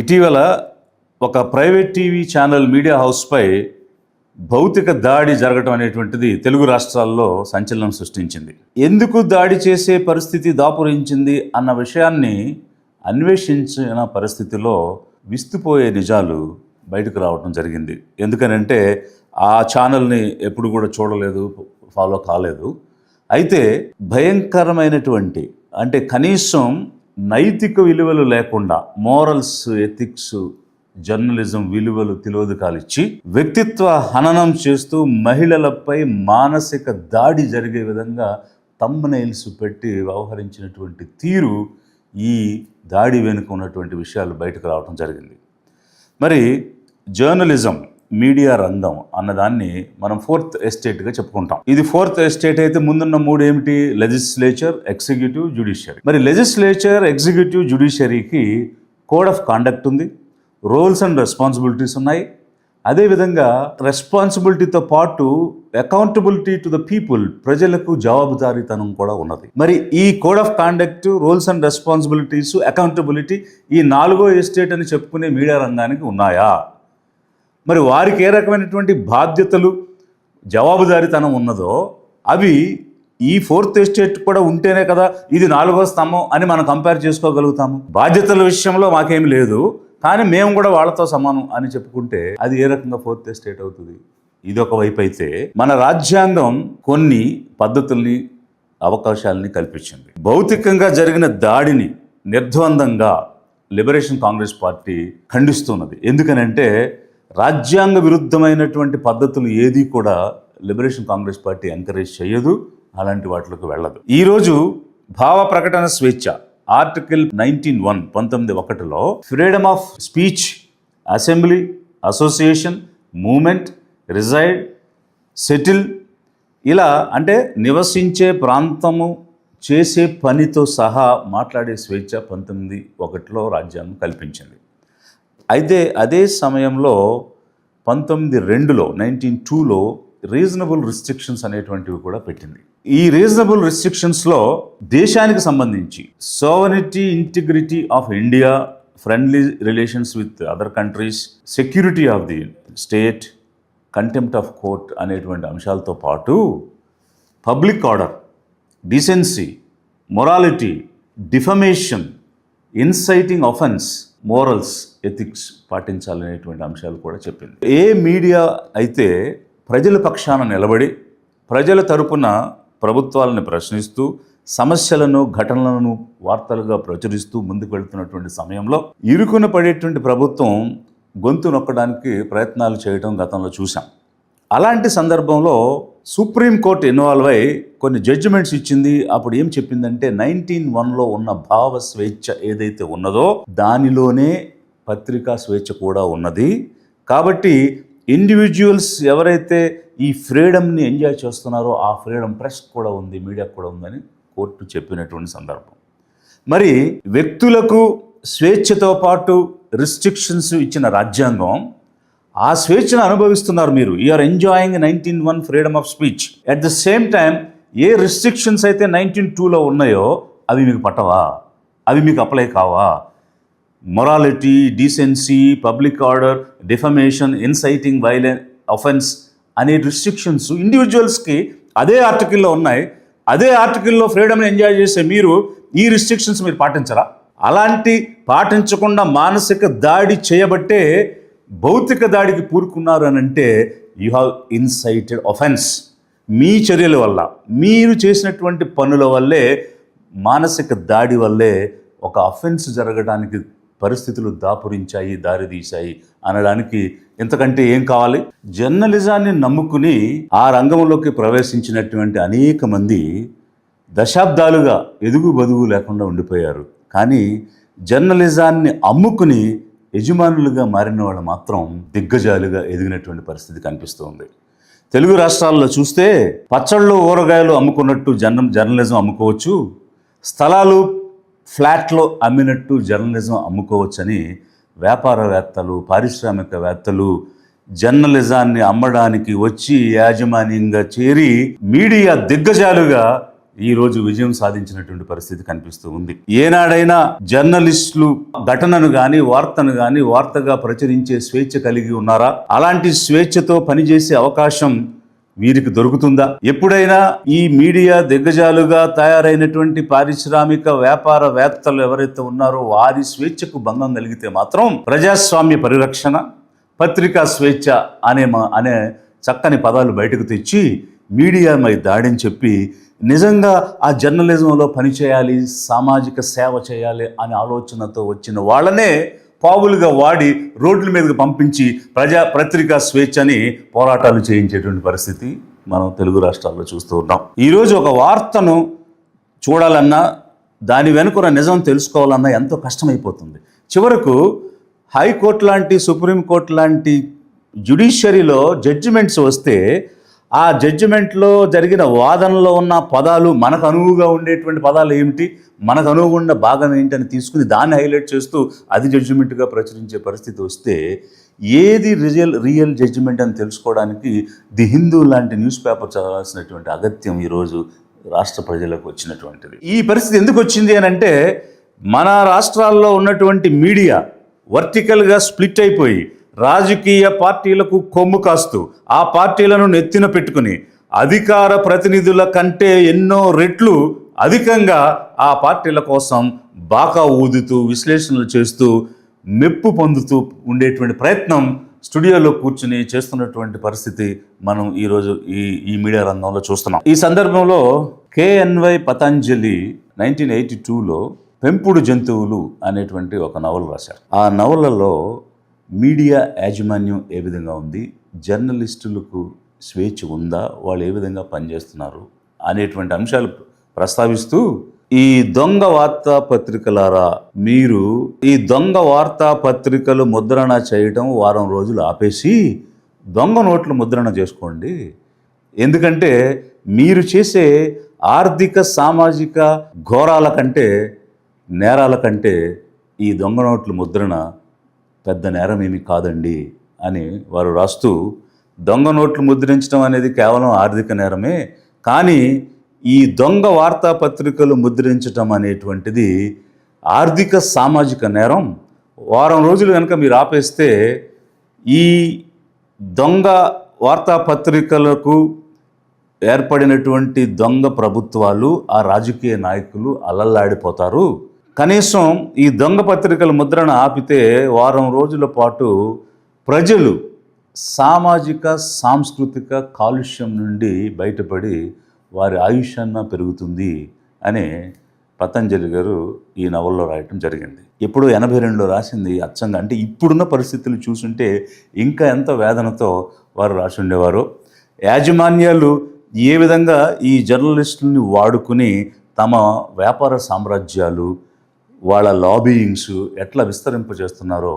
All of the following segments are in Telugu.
ఇటీవల ఒక ప్రైవేట్ టీవీ ఛానల్ మీడియా హౌస్పై భౌతిక దాడి జరగటం అనేటువంటిది తెలుగు రాష్ట్రాల్లో సంచలనం సృష్టించింది. ఎందుకు దాడి చేసే పరిస్థితి దాపురించింది అన్న విషయాన్ని అన్వేషించిన పరిస్థితిలో విస్తుపోయే నిజాలు బయటకు రావటం జరిగింది. ఎందుకనంటే ఆ ఛానల్ని ఎప్పుడు కూడా చూడలేదు ఫాలో కాలేదు. అయితే భయంకరమైనటువంటి అంటే కనీసం నైతిక విలువలు లేకుండా మోరల్స్ ఎథిక్స్ జర్నలిజం విలువలు తిలోదకాలు వ్యక్తిత్వ హననం చేస్తూ మహిళలపై మానసిక దాడి జరిగే విధంగా తమ్మనైల్స్ పెట్టి వ్యవహరించినటువంటి తీరు ఈ దాడి వెనుక ఉన్నటువంటి విషయాలు బయటకు రావడం జరిగింది. మరి జర్నలిజం మీడియా రంగం అన్నదాన్ని మనం ఫోర్త్ ఎస్టేట్గా చెప్పుకుంటాం. ఇది ఫోర్త్ ఎస్టేట్ అయితే ముందున్న మూడు ఏమిటి? లెజిస్లేచర్ ఎగ్జిక్యూటివ్ జ్యుడిషియరీ మరి లెజిస్లేచర్ ఎగ్జిక్యూటివ్ జ్యుడిషియరీకి కోడ్ ఆఫ్ కాండక్ట్ ఉంది. రోల్స్ అండ్ రెస్పాన్సిబిలిటీస్ ఉన్నాయి. అదేవిధంగా రెస్పాన్సిబిలిటీతో పాటు అకౌంటబిలిటీ టు ద పీపుల్ ప్రజలకు జవాబుదారీతనం కూడా ఉన్నది. మరి ఈ code of conduct rules and responsibilities accountability ఈ నాలుగో ఎస్టేట్ అని చెప్పుకునే మీడియా రంగానికి ఉన్నాయా? మరి వారికి ఏ రకమైనటువంటి బాధ్యతలు జవాబుదారీతనం ఉన్నదో అవి ఈ ఫోర్త్ ఎస్టేట్ కూడా ఉంటేనే కదా ఇది నాలుగో స్తంభం అని మనం కంపేర్ చేసుకోగలుగుతాము. బాధ్యతల విషయంలో మాకేమి లేదు కానీ మేము కూడా వాళ్ళతో సమానం అని చెప్పుకుంటే అది ఏ రకంగా ఫోర్త్ ఎస్టేట్ అవుతుంది? ఇది ఒక వైపు అయితే మన రాజ్యాంగం కొన్ని పద్ధతుల్ని అవకాశాలని కల్పించింది. భౌతికంగా జరిగిన దాడిని నిర్ద్వందంగా లిబరేషన్ కాంగ్రెస్ పార్టీ ఖండిస్తున్నది. ఎందుకనంటే రాజ్యాంగ విరుద్ధమైనటువంటి పద్ధతులు ఏది కూడా లిబరేషన్ కాంగ్రెస్ పార్టీ ఎంకరేజ్ చేయదు అలాంటి వాటిలోకి వెళ్ళదు. ఈరోజు భావ ప్రకటన స్వేచ్ఛ ఆర్టికల్ నైన్టీన్ వన్ పంతొమ్మిది ఒకటిలో freedom of speech assembly association movement reside settle ఇలా అంటే నివసించే ప్రాంతము చేసే పనితో సహా మాట్లాడే స్వేచ్ఛ పంతొమ్మిది ఒకటిలో రాజ్యాంగం కల్పించింది. అయితే అదే సమయంలో పంతొమ్మిది రెండులో నైన్టీన్ టూలో రీజనబుల్ రిస్ట్రిక్షన్స్ అనేటువంటివి కూడా పెట్టింది. ఈ రీజనబుల్ రిస్ట్రిక్షన్స్లో దేశానికి సంబంధించి sovereignty integrity of India friendly relations with other countries security of the state contempt of court అనేటువంటి అంశాలతో పాటు public order decency morality defamation inciting offence morals ethics పాటించాలనేటువంటి అంశాలు కూడా చెప్పింది. ఏ మీడియా అయితే ప్రజల పక్షాన నిలబడి ప్రజల తరపున ప్రభుత్వాలను ప్రశ్నిస్తూ సమస్యలను ఘటనలను వార్తలుగా ప్రచురిస్తూ ముందుకు వెళ్తున్నటువంటి సమయంలో ఇరుకున పడేటువంటి ప్రభుత్వం గొంతు నొక్కడానికి ప్రయత్నాలు చేయడం గతంలో చూశాం. అలాంటి సందర్భంలో సుప్రీంకోర్టు ఇన్వాల్వ్ అయి కొన్ని జడ్జిమెంట్స్ ఇచ్చింది. అప్పుడు ఏం చెప్పిందంటే నైన్టీన్ వన్లో ఉన్న భావ స్వేచ్ఛ ఏదైతే ఉన్నదో దానిలోనే పత్రికా స్వేచ్ఛ కూడా ఉన్నది. కాబట్టి ఇండివిజువల్స్ ఎవరైతే ఈ ఫ్రీడమ్ని ఎంజాయ్ చేస్తున్నారో ఆ ఫ్రీడమ్ ప్రెస్ కూడా ఉంది మీడియా కూడా ఉందని కోర్టు చెప్పినటువంటి సందర్భం. మరి వ్యక్తులకు స్వేచ్ఛతో పాటు రిస్ట్రిక్షన్స్ ఇచ్చిన రాజ్యాంగం ఆ స్వేచ్ఛను అనుభవిస్తున్నారు మీరు. Are enjoying nineteen one freedom of speech at the same time a restrictions అయితే నైన్టీన్ టూలో ఉన్నాయో అవి మీకు పట్టవా? అవి మీకు అప్లై కావా? Morality decency public order defamation inciting violence offence అనే రిస్ట్రిక్షన్స్ ఇండివిజువల్స్కి అదే ఆర్టికల్లో ఉన్నాయి. అదే ఆర్టికల్లో ఫ్రీడమ్ని ఎంజాయ్ చేసే మీరు ఈ రిస్ట్రిక్షన్స్ మీరు పాటించరా? అలాంటి పాటించకుండా మానసిక దాడి చేయబట్టే భౌతిక దాడికి పూరుకున్నారు అని అంటే యు హ్యావ్ ఇన్సైటెడ్ ఒఫెన్స్ మీ చర్యల వల్ల మీరు చేసినటువంటి పనుల వల్లే మానసిక దాడి వల్లే ఒక అఫెన్స్ జరగడానికి పరిస్థితులు దాపురించాయి దారితీశాయి అనడానికి ఇంతకంటే ఏం కావాలి? జర్నలిజాన్ని నమ్ముకుని ఆ రంగంలోకి ప్రవేశించినటువంటి అనేక మంది దశాబ్దాలుగా ఎదుగు బదుగు లేకుండా ఉండిపోయారు. కానీ జర్నలిజాన్ని అమ్ముకుని యజమానులుగా మారిన వాళ్ళు మాత్రం దిగ్గజాలుగా ఎదిగినటువంటి పరిస్థితి కనిపిస్తుంది. తెలుగు రాష్ట్రాల్లో చూస్తే పచ్చళ్ళు ఊరగాయలు అమ్ముకున్నట్టు జర్న జర్నలిజం అమ్ముకోవచ్చు స్థలాలు ఫ్లాట్లో అమ్మినట్టు జర్నలిజం అమ్ముకోవచ్చని వ్యాపారవేత్తలు పారిశ్రామికవేత్తలు జర్నలిజాన్ని అమ్మడానికి వచ్చి యాజమాన్యంగా చేరి మీడియా దిగ్గజాలుగా ఈ రోజు విజయం సాధించినటువంటి పరిస్థితి కనిపిస్తూ ఉంది. ఏనాడైనా జర్నలిస్టులు ఘటనను గాని వార్తను గాని వార్తగా ప్రచురించే స్వేచ్ఛ కలిగి ఉన్నారా? అలాంటి స్వేచ్ఛతో పనిచేసే అవకాశం వీరికి దొరుకుతుందా? ఎప్పుడైనా ఈ మీడియా దిగ్గజాలుగా తయారైనటువంటి పారిశ్రామిక వ్యాపారవేత్తలు ఎవరైతే ఉన్నారో వారి స్వేచ్ఛకు భంగం కలిగితే మాత్రం ప్రజాస్వామ్య పరిరక్షణ పత్రికా స్వేచ్ఛ అనే మా- అనే చక్కని పదాలు బయటకు తెచ్చి మీడియా మై దాడిని చెప్పి నిజంగా ఆ జర్నలిజంలో పనిచేయాలి సామాజిక సేవ చేయాలి అనే ఆలోచనతో వచ్చిన వాళ్ళనే పావులుగా వాడి రోడ్ల మీదకి పంపించి ప్రజా పత్రికా స్వేచ్ఛని పోరాటాలు చేయించేటువంటి పరిస్థితి మనం తెలుగు రాష్ట్రాల్లో చూస్తూ ఉన్నాం. ఈరోజు ఒక వార్తను చూడాలన్నా దాని వెనుకున్న నిజం తెలుసుకోవాలన్నా ఎంతో కష్టమైపోతుంది. చివరకు హైకోర్టు లాంటి సుప్రీంకోర్టు లాంటి జ్యుడిషియరీలో జడ్జిమెంట్స్ వస్తే ఆ జడ్జిమెంట్లో జరిగిన వాదనలో ఉన్న పదాలు మనకు అనువుగా ఉండేటువంటి పదాలు ఏమిటి? మనకు అనువుగా ఉన్న భాగం ఏంటని తీసుకుని దాన్ని హైలైట్ చేస్తూ అది జడ్జిమెంట్గా ప్రచురించే పరిస్థితి వస్తే ఏది రియల్ రియల్ జడ్జిమెంట్ అని తెలుసుకోవడానికి ది హిందూ లాంటి న్యూస్ పేపర్ చదవాల్సినటువంటి అగత్యం ఈరోజు రాష్ట్ర ప్రజలకు వచ్చినటువంటిది. ఈ పరిస్థితి ఎందుకు వచ్చింది అని అంటే మన రాష్ట్రాల్లో ఉన్నటువంటి మీడియా వర్టికల్గా స్ప్లిట్ అయిపోయి రాజకీయ పార్టీలకు కొమ్ము కాస్తూ ఆ పార్టీలను నెత్తిన పెట్టుకుని అధికార ప్రతినిధుల కంటే ఎన్నో రెట్లు అధికంగా ఆ పార్టీల కోసం బాకా ఊదుతూ విశ్లేషణలు చేస్తూ మెప్పు పొందుతూ ఉండేటువంటి ప్రయత్నం స్టూడియోలో కూర్చుని చేస్తున్నటువంటి పరిస్థితి మనం ఈరోజు ఈ ఈ మీడియా రంగంలో చూస్తున్నాం. ఈ సందర్భంలో కేఎన్వై పతంజలి నైన్టీన్ ఎయిటీ టూలో పెంపుడు జంతువులు అనేటువంటి ఒక నవల రాశారు. ఆ నవలలో మీడియా యాజమాన్యం ఏ విధంగా ఉంది? జర్నలిస్టులకు స్వేచ్ఛ ఉందా? వాళ్ళు ఏ విధంగా పనిచేస్తున్నారు? అనేటువంటి అంశాలు ప్రస్తావిస్తూ ఈ దొంగ వార్తాపత్రికలారా మీరు ఈ దొంగ వార్తాపత్రికలు ముద్రణ చేయటం వారం రోజులు ఆపేసి దొంగ నోట్లు ముద్రణ చేసుకోండి. ఎందుకంటే మీరు చేసే ఆర్థిక సామాజిక ఘోరాల కంటే నేరాల కంటే ఈ దొంగ నోట్ల ముద్రణ పెద్ద నేరం ఏమి కాదండి అని వారు రాస్తూ దొంగ నోట్లు ముద్రించడం అనేది కేవలం ఆర్థిక నేరమే కానీ ఈ దొంగ వార్తాపత్రికలు ముద్రించటం అనేటువంటిది ఆర్థిక సామాజిక నేరం. వారం రోజులు కనుక మీరు ఆపేస్తే ఈ దొంగ వార్తాపత్రికలకు ఏర్పడినటువంటి దొంగ ప్రభుత్వాలు ఆ రాజకీయ నాయకులు అల్లల్లాడిపోతారు కనీసం ఈ దొంగ పత్రికల ముద్రణ ఆపితే వారం రోజుల పాటు ప్రజలు సామాజిక సాంస్కృతిక కాలుష్యం నుండి బయటపడి వారి ఆయుష్యాన్న పెరుగుతుంది అని పతంజలి గారు ఈ నవల్లో రాయటం జరిగింది. ఇప్పుడు ఎనభై రెండులో రాసింది అచ్చంగా. అంటే ఇప్పుడున్న పరిస్థితులు చూసుంటే ఇంకా ఎంత వేదనతో వారు రాసి ఉండేవారు. యాజమాన్యాలు ఏ విధంగా ఈ జర్నలిస్టుల్ని వాడుకుని తమ వ్యాపార సామ్రాజ్యాలు వాళ్ళ లాబీయింగ్స్ ఎట్లా విస్తరింపజేస్తున్నారో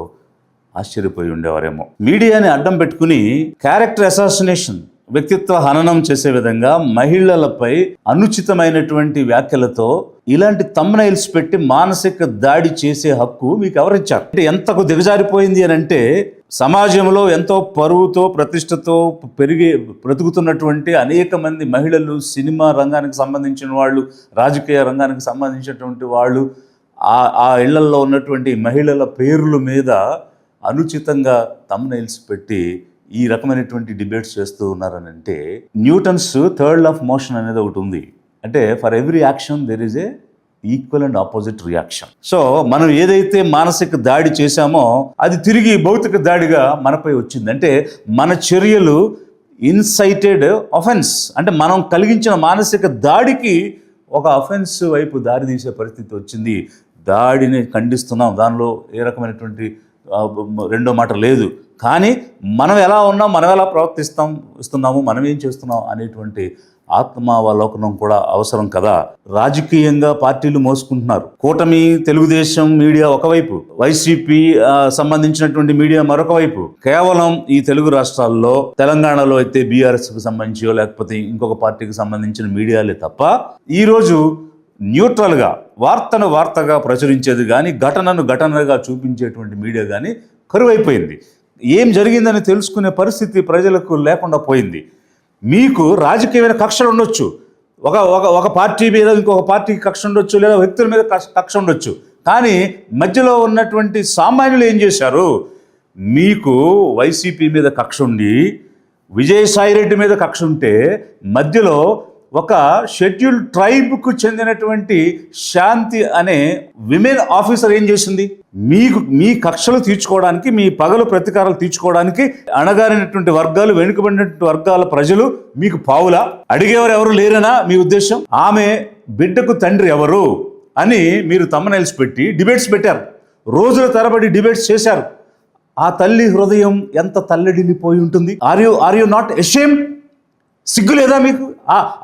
ఆశ్చర్యపోయి ఉండేవారేమో. మీడియాని అడ్డం పెట్టుకుని క్యారెక్టర్ అసాసినేషన్ వ్యక్తిత్వ హననం చేసే విధంగా మహిళలపై అనుచితమైనటువంటి వ్యాఖ్యలతో ఇలాంటి తమ్నైల్స్ పెట్టి మానసిక దాడి చేసే హక్కు మీకు ఎవరిచ్చారు? అంటే ఎంతకు దిగజారిపోయింది అని అంటే సమాజంలో ఎంతో పరువుతో ప్రతిష్టతో పెరిగి బ్రతుకుతున్నటువంటి అనేక మంది మహిళలు సినిమా రంగానికి సంబంధించిన వాళ్ళు రాజకీయ రంగానికి సంబంధించినటువంటి వాళ్ళు ఆ ఆ ఇళ్ళల్లో ఉన్నటువంటి మహిళల పేర్ల మీద అనుచితంగా తమ్నైల్స్ పెట్టి ఈ రకమైనటువంటి డిబేట్స్ చేస్తూ ఉన్నారని అంటే న్యూటన్స్ థర్డ్ ఆఫ్ మోషన్ అనేది ఒకటి ఉంది. అంటే for every action there is a equal and opposite reaction so మనం ఏదైతే మానసిక దాడి చేశామో అది తిరిగి భౌతిక దాడిగా మనపై వచ్చింది. అంటే మన చర్యలు ఇన్సైటెడ్ అఫెన్స్ అంటే మనం కలిగించిన మానసిక దాడికి ఒక అఫెన్స్ వైపు దారి తీసే పరిస్థితి వచ్చింది. దాడిని ఖండిస్తున్నాం. దానిలో ఏ రకమైనటువంటి రెండో మాట లేదు. కానీ మనం ఎలా ఉన్నాం మనం ఎలా ప్రవర్తిస్తాం ఇస్తున్నాము మనం ఏం చేస్తున్నాం అనేటువంటి ఆత్మావలోకనం కూడా అవసరం కదా. రాజకీయంగా పార్టీలు మోసుకుంటున్నారు. కూటమి తెలుగుదేశం మీడియా ఒకవైపు వైసీపీ సంబంధించినటువంటి మీడియా మరొక వైపు. కేవలం ఈ తెలుగు రాష్ట్రాల్లో తెలంగాణలో అయితే బీఆర్ఎస్కి సంబంధించి సంబంధించో లేకపోతే ఇంకొక పార్టీకి సంబంధించిన మీడియాలే తప్ప ఈరోజు న్యూట్రల్గా వార్తను వార్తగా ప్రచురించేది కానీ ఘటనను ఘటనగా చూపించేటువంటి మీడియా కానీ కరువైపోయింది. ఏం జరిగిందని తెలుసుకునే పరిస్థితి ప్రజలకు లేకుండా పోయింది. మీకు రాజకీయమైన కక్షలు ఉండొచ్చు. ఒక ఒక ఒక పార్టీ మీద ఇంకొక పార్టీకి కక్ష ఉండొచ్చు లేదా వ్యక్తుల మీద కక్ష- కక్ష ఉండొచ్చు. కానీ మధ్యలో ఉన్నటువంటి సామాన్యులు ఏం చేశారు? మీకు వైసీపీ మీద కక్ష ఉండి విజయసాయిరెడ్డి మీద కక్ష ఉంటే మధ్యలో ఒక షెడ్యూల్ ట్రైబ్కు చెందినటువంటి శాంతి అనే విమెన్ ఆఫీసర్ ఏం చేసింది? మీకు మీ కక్షలు తీర్చుకోవడానికి మీ పగలు ప్రతీకారాలు తీర్చుకోవడానికి అణగారినటువంటి వర్గాలు వెనుకబడినటువంటి వర్గాల ప్రజలు మీకు పావులా? అడిగేవారు ఎవరు లేరనా మీ ఉద్దేశం? ఆమె బిడ్డకు తండ్రి ఎవరు అని మీరు తమ్మనైల్స్ పెట్టి డిబేట్స్ పెట్టారు. రోజుల తరబడి డిబేట్స్ చేశారు. ఆ తల్లి హృదయం ఎంత తల్లడిల్లిపోయి ఉంటుంది? Are you are you not ashamed సిగ్గు లేదా మీకు?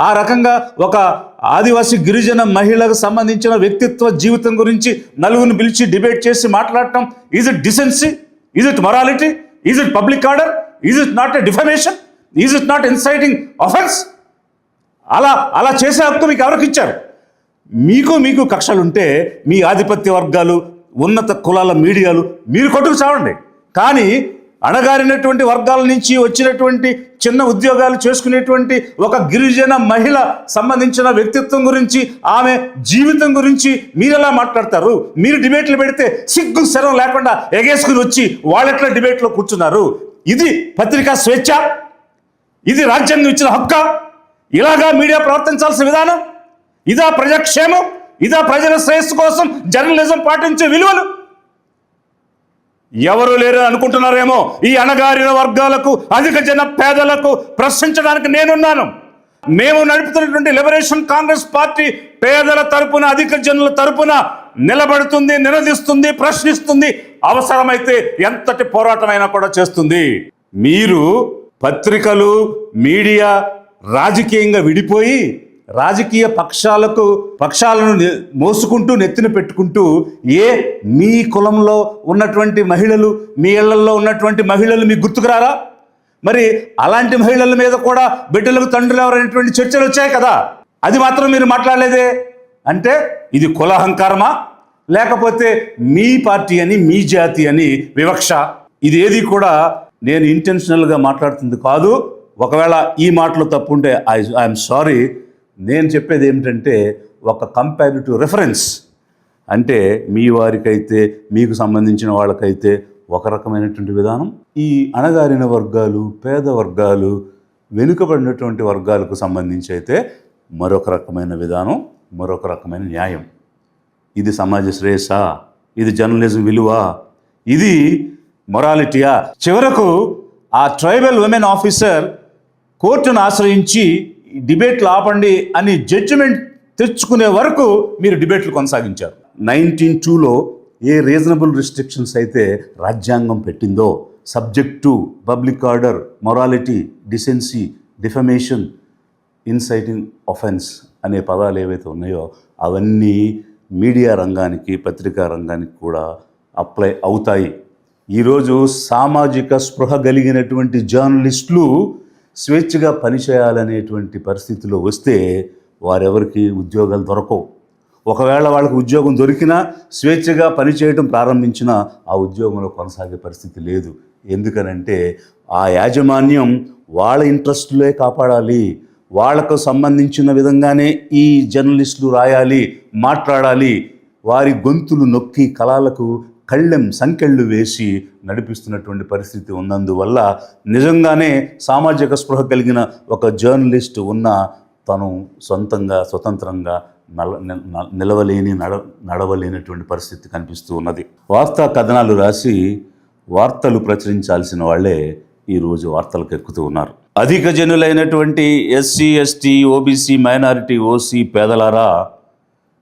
ఆ రకంగా ఒక ఆదివాసీ గిరిజన మహిళకు సంబంధించిన వ్యక్తిత్వ జీవితం గురించి నలుగురిని పిలిచి డిబేట్ చేసి మాట్లాడటం is it decency is it morality is it public order is it not a defamation is it not inciting offence అలా అలా చేసే హక్కు మీకు ఎవరికి ఇచ్చారు? మీకు మీకు కక్షలుంటే మీ ఆధిపత్య వర్గాలు ఉన్నత కులాల మీడియాలు మీరు కొట్టుకు చావండి. కానీ అణగారినటువంటి వర్గాల నుంచి వచ్చినటువంటి చిన్న ఉద్యోగాలు చేసుకునేటువంటి ఒక గిరిజన మహిళ సంబంధించిన వ్యక్తిత్వం గురించి ఆమె జీవితం గురించి మీరు ఎలా మాట్లాడతారు? మీరు డిబేట్లు పెడితే సిగ్గు శరం లేకుండా ఎగేసుకుని వచ్చి వాళ్ళెట్లా డిబేట్లో కూర్చున్నారు? ఇది పత్రికా స్వేచ్ఛ? ఇది రాజ్యాంగం ఇచ్చిన హక్క? ఇలాగా మీడియా ప్రవర్తించాల్సిన విధానం? ఇదా ప్రజాక్షేమం? ఇదా ప్రజల శ్రేయస్సు కోసం జర్నలిజం పాటించే విలువలు? ఎవరు లేరు అనుకుంటున్నారేమో? ఈ అణగారిన వర్గాలకు అధిక జన పేదలకు ప్రశ్నించడానికి నేనున్నాను. మేము నడుపుతున్నటువంటి లిబరేషన్ కాంగ్రెస్ పార్టీ పేదల తరపున అధిక జనుల తరపున నిలబడుతుంది నిలదీస్తుంది ప్రశ్నిస్తుంది. అవసరమైతే ఎంతటి పోరాటమైనా కూడా చేస్తుంది. మీరు పత్రికలు మీడియా రాజకీయంగా విడిపోయి రాజకీయ పక్షాలకు పక్షాలను మోసుకుంటూ నెత్తిన పెట్టుకుంటూ ఏ మీ కులంలో ఉన్నటువంటి మహిళలు మీ ఇళ్ళలో ఉన్నటువంటి మహిళలు మీకు గుర్తుకురారా? మరి అలాంటి మహిళల మీద కూడా బిడ్డలకు తండ్రులు ఎవరైనటువంటి చర్చలు వచ్చాయి కదా? అది మాత్రం మీరు మాట్లాడలేదే. అంటే ఇది కులహంకారమా లేకపోతే మీ పార్టీ అని మీ జాతి అని వివక్ష? ఇది ఏది కూడా నేను ఇంటెన్షనల్గా మాట్లాడుతుంది కాదు. ఒకవేళ ఈ మాటలు తప్పుంటే ఐ ఐఎమ్ సారీ నేను చెప్పేది ఏమిటంటే ఒక కంపారిటివ్ రెఫరెన్స్ అంటే మీ వారికైతే మీకు సంబంధించిన వాళ్ళకైతే ఒక రకమైనటువంటి విధానం. ఈ అణగారిన వర్గాలు పేద వర్గాలు వెనుకబడినటువంటి వర్గాలకు సంబంధించి అయితే మరొక రకమైన విధానం మరొక రకమైన న్యాయం. ఇది సమాజ శ్రేయస్స ఇది జర్నలిజం విలువ ఇది మొరాలిటీయా చివరకు ఆ ట్రైబల్ ఉమెన్ ఆఫీసర్ కోర్టును ఆశ్రయించి డిబేట్లు ఆపండి అని జడ్జిమెంట్ తెచ్చుకునే వరకు మీరు డిబేట్లు కొనసాగించారు. నైన్టీన్ టూలో ఏ రీజనబుల్ రిస్ట్రిక్షన్స్ అయితే రాజ్యాంగం పెట్టిందో subject to public order morality decency defamation inciting offence అనే పదాలు ఏవైతే ఉన్నాయో అవన్నీ మీడియా రంగానికి పత్రికా రంగానికి కూడా అప్లై అవుతాయి. ఈరోజు సామాజిక స్పృహ కలిగినటువంటి జర్నలిస్టులు స్వేచ్ఛగా పనిచేయాలనేటువంటి పరిస్థితిలో వస్తే వారెవరికి ఉద్యోగాలు దొరకవు. ఒకవేళ వాళ్ళకి ఉద్యోగం దొరికినా స్వేచ్ఛగా పనిచేయటం ప్రారంభించినా ఆ ఉద్యోగంలో కొనసాగే పరిస్థితి లేదు. ఎందుకనంటే ఆ యాజమాన్యం వాళ్ళ ఇంట్రెస్ట్లే కాపాడాలి. వాళ్ళకు సంబంధించిన విధంగానే ఈ జర్నలిస్టులు రాయాలి మాట్లాడాలి. వారి గొంతులు నొక్కి కళలకు కళ్ళెం సంకెళ్ళు వేసి నడిపిస్తున్నటువంటి పరిస్థితి ఉన్నందువల్ల నిజంగానే సామాజిక స్పృహ కలిగిన ఒక జర్నలిస్ట్ ఉన్న తను సొంతంగా స్వతంత్రంగా నల న- నిలవలేని నడ నడవలేనటువంటి పరిస్థితి కనిపిస్తూ ఉన్నది. వార్తా కథనాలు రాసి వార్తలు ప్రచురించాల్సిన వాళ్ళే ఈరోజు వార్తలకు ఎక్కుతూ ఉన్నారు. అధిక జనులైనటువంటి SC ST OBC minority OC పేదలారా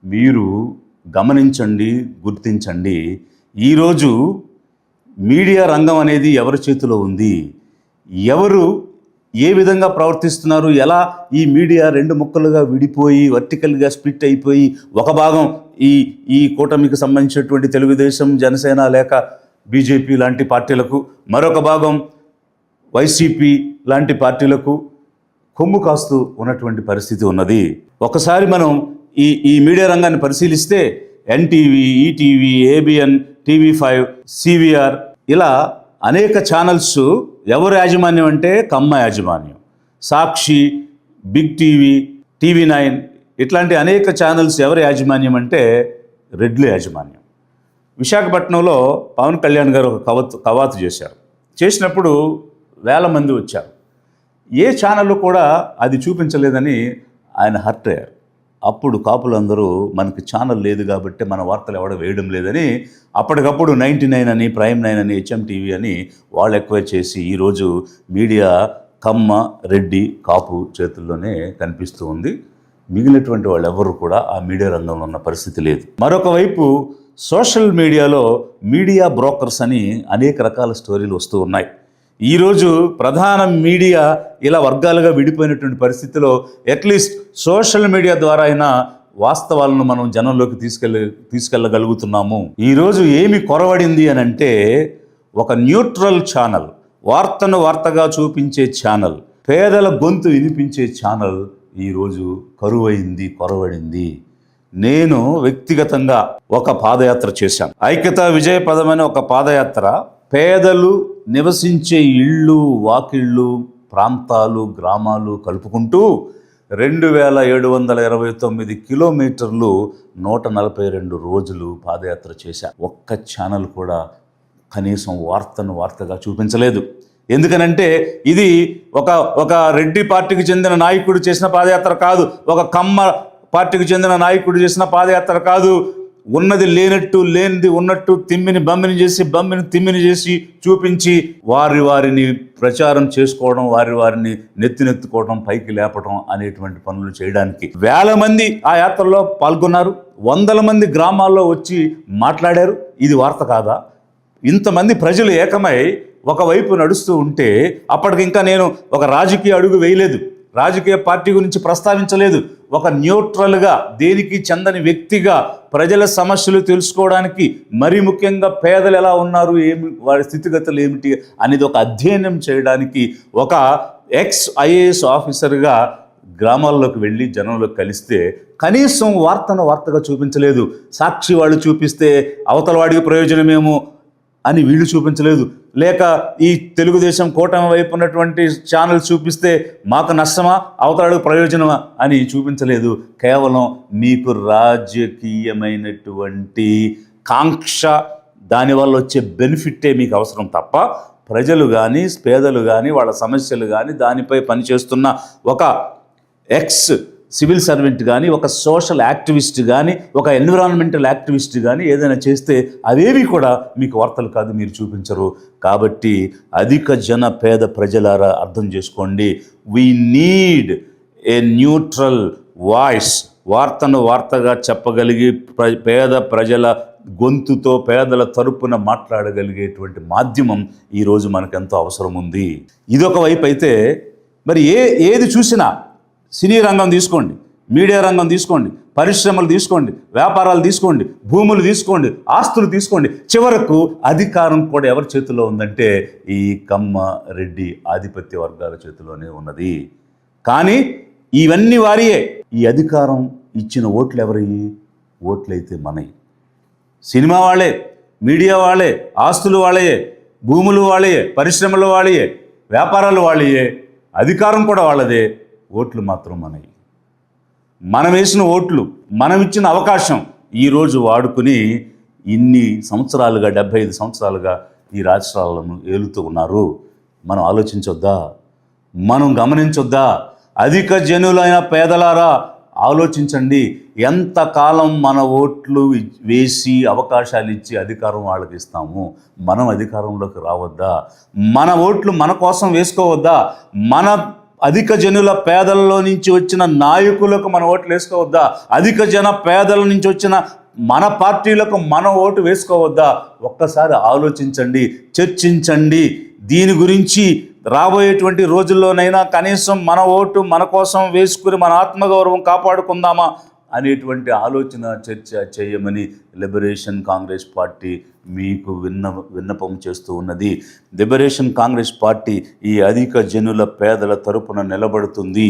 మీరు గమనించండి గుర్తించండి ఈరోజు మీడియా రంగం అనేది ఎవరి చేతిలో ఉంది? ఎవరు ఏ విధంగా ప్రవర్తిస్తున్నారు? ఎలా ఈ మీడియా రెండు ముక్కలుగా విడిపోయి వర్టికల్గా స్ప్లిట్ అయిపోయి ఒక భాగం ఈ ఈ కూటమికి సంబంధించినటువంటి తెలుగుదేశం జనసేన లేక బీజేపీ లాంటి పార్టీలకు మరొక భాగం వైసీపీ లాంటి పార్టీలకు కొమ్ము కాస్తూ ఉన్నటువంటి పరిస్థితి ఉన్నది. ఒకసారి మనం ఈ ఈ మీడియా రంగాన్ని పరిశీలిస్తే NTV ETV ABN TV five CVR ఇలా అనేక ఛానల్స్ ఎవరు యాజమాన్యం అంటే కమ్మ యాజమాన్యం. Sakshi big TV TV nine ఇట్లాంటి అనేక ఛానల్స్ ఎవరి యాజమాన్యం అంటే రెడ్ల యాజమాన్యం. విశాఖపట్నంలో పవన్ కళ్యాణ్ గారు ఒక కవత్ కవాతు చేశారు. చేసినప్పుడు వేల మంది వచ్చారు. ఏ ఛానల్ కూడా అది చూపించలేదని ఆయన హర్ట్ అయ్యారు. అప్పుడు కాపులందరూ మనకు ఛానల్ లేదు కాబట్టి మన వార్తలు ఎవడ వేయడం లేదని అప్పటికప్పుడు నైంటీ నైన్ అని ప్రైమ్ నైన్ అని హెచ్ఎం టీవీ అని వాళ్ళు ఎక్కువ చేసి ఈరోజు మీడియా కమ్మ రెడ్డి కాపు చేతుల్లోనే కనిపిస్తూ ఉంది. మిగిలినటువంటి వాళ్ళు ఎవరు కూడా ఆ మీడియా రంగంలో ఉన్న పరిస్థితి లేదు. మరొక వైపు సోషల్ మీడియాలో మీడియా బ్రోకర్స్ అని అనేక రకాల స్టోరీలు వస్తూ ఉన్నాయి. ఈరోజు ప్రధాన మీడియా ఇలా వర్గాలుగా విడిపోయినటువంటి పరిస్థితిలో అట్లీస్ట్ సోషల్ మీడియా ద్వారా అయినా వాస్తవాలను మనం జనంలోకి తీసుకెళ్ళ తీసుకెళ్ళగలుగుతున్నాము. ఈరోజు ఏమి కొరవడింది అని అంటే ఒక న్యూట్రల్ ఛానల్ వార్తను వార్తగా చూపించే ఛానల్ పేదల గొంతు వినిపించే ఛానల్ ఈరోజు కరువైంది కొరవడింది. నేను వ్యక్తిగతంగా ఒక పాదయాత్ర చేశాను. ఐక్యతా విజయ పదమైన ఒక పాదయాత్ర పేదలు నివసించే ఇళ్ళు వాకిళ్ళు ప్రాంతాలు గ్రామాలు కలుపుకుంటూ రెండు వేల ఏడు వందల ఇరవై తొమ్మిది కిలోమీటర్లు నూట నలభై రెండు రోజులు పాదయాత్ర చేశా. ఒక్క ఛానల్ కూడా కనీసం వార్తను వార్తగా చూపించలేదు. ఎందుకనంటే ఇది ఒక ఒక రెడ్డి పార్టీకి చెందిన నాయకుడు చేసిన పాదయాత్ర కాదు. ఒక కమ్మ పార్టీకి చెందిన నాయకుడు చేసిన పాదయాత్ర కాదు. ఉన్నది లేనట్టు లేనిది ఉన్నట్టు తిమ్మిని బమ్మిని చేసి బమ్మిని తిమ్మిని చేసి చూపించి వారి వారిని ప్రచారం చేసుకోవడం వారి వారిని నెత్తినెత్తుకోవడం పైకి లేపడం అనేటువంటి పనులు చేయడానికి వేల మంది ఆ యాత్రలో పాల్గొన్నారు. వందల మంది గ్రామాల్లో వచ్చి మాట్లాడారు. ఇది వార్త కాదా? ఇంతమంది ప్రజలు ఏకమై ఒకవైపు నడుస్తూ ఉంటే అప్పటికి ఇంకా నేను ఒక రాజకీయ అడుగు వేయలేదు. రాజకీయ పార్టీ గురించి ప్రస్తావించలేదు. ఒక న్యూట్రల్గా దేనికి చెందని వ్యక్తిగా ప్రజల సమస్యలు తెలుసుకోవడానికి మరీ ముఖ్యంగా పేదలు ఎలా ఉన్నారు ఏమి వారి స్థితిగతులు ఏమిటి అనేది ఒక అధ్యయనం చేయడానికి ఒక ఎక్స్ ఐఏఎస్ ఆఫీసర్గా గ్రామాల్లోకి వెళ్ళి జనంలోకి కలిస్తే కనీసం వార్తను వార్తగా చూపించలేదు. సాక్షి వాళ్ళు చూపిస్తే అవతల వాడికి ప్రయోజనమేమో అని వీళ్ళు చూపించలేదు. లేక ఈ తెలుగుదేశం కూటమి వైపు ఉన్నటువంటి ఛానల్ చూపిస్తే మాకు నష్టమా? అవతరాడు ప్రయోజనమా? అని చూపించలేదు. కేవలం మీకు రాజకీయమైనటువంటి కాంక్ష దానివల్ల వచ్చే బెనిఫిట్టే మీకు అవసరం తప్ప ప్రజలు కానీ పేదలు కానీ వాళ్ళ సమస్యలు కానీ దానిపై పనిచేస్తున్న ఒక ఎక్స్ సివిల్ సర్వెంట్ కానీ ఒక సోషల్ యాక్టివిస్ట్ కానీ ఒక ఎన్విరాన్మెంటల్ యాక్టివిస్ట్ కానీ ఏదైనా చేస్తే అవేవి కూడా మీకు వార్తలు కాదు మీరు చూపించరు. కాబట్టి అధిక జన పేద ప్రజలారా అర్థం చేసుకోండి. We need a neutral voice వార్తను వార్తగా చెప్పగలిగి ప్ర- పేద ప్రజల గొంతుతో పేదల తరపున మాట్లాడగలిగేటువంటి మాధ్యమం ఈరోజు మనకెంతో అవసరం ఉంది. ఇదొక వైపు అయితే మరి ఏ ఏది చూసినా సినీ రంగం తీసుకోండి మీడియా రంగం తీసుకోండి పరిశ్రమలు తీసుకోండి వ్యాపారాలు తీసుకోండి భూములు తీసుకోండి ఆస్తులు తీసుకోండి. చివరకు అధికారం కూడా ఎవరి చేతిలో ఉందంటే ఈ కమ్మ రెడ్డి ఆధిపత్య వర్గాల చేతిలోనే ఉన్నది. కానీ ఇవన్నీ వారియే. ఈ అధికారం ఇచ్చిన ఓట్లు ఎవరి? ఓట్లయితే మనయి. సినిమా వాళ్ళే మీడియా వాళ్ళే ఆస్తులు వాళ్ళయే భూములు వాళ్ళయే పరిశ్రమలు వాళ్ళయే వ్యాపారాలు వాళ్ళయే అధికారం కూడా వాళ్ళదే. ఓట్లు మాత్రం మనవి. మనం వేసిన ఓట్లు మనం ఇచ్చిన అవకాశం ఈరోజు వాడుకుని ఇన్ని సంవత్సరాలుగా డెబ్భై ఐదు సంవత్సరాలుగా ఈ రాష్ట్రాలను ఏలుతూ ఉన్నారు. మనం ఆలోచించొద్దా? మనం గమనించొద్దా? అధిక జనులైన పేదలారా ఆలోచించండి. ఎంతకాలం మన ఓట్లు వేసి అవకాశాలు ఇచ్చి అధికారం వాళ్ళకి ఇస్తాము? మనం అధికారంలోకి రావద్దా? మన ఓట్లు మన కోసం వేసుకోవద్దా? మన అధిక జనుల పేదలలో నుంచి వచ్చిన నాయకులకు మన ఓట్లు వేసుకోవద్దా? అధిక జన పేదల నుంచి వచ్చిన మన పార్టీలకు మన ఓటు వేసుకోవద్దా? ఒక్కసారి ఆలోచించండి చర్చించండి. దీని గురించి రాబోయేటువంటి రోజుల్లోనైనా కనీసం మన ఓటు మన కోసం వేసుకుని మన ఆత్మగౌరవం కాపాడుకుందామా? అనేటువంటి ఆలోచన చర్చ చేయమని లిబరేషన్ కాంగ్రెస్ పార్టీ మీకు విన్న విన్నపం చేస్తూ ఉన్నది. లిబరేషన్ కాంగ్రెస్ పార్టీ ఈ అధిక జనుల పేదల తరపున నిలబడుతుంది.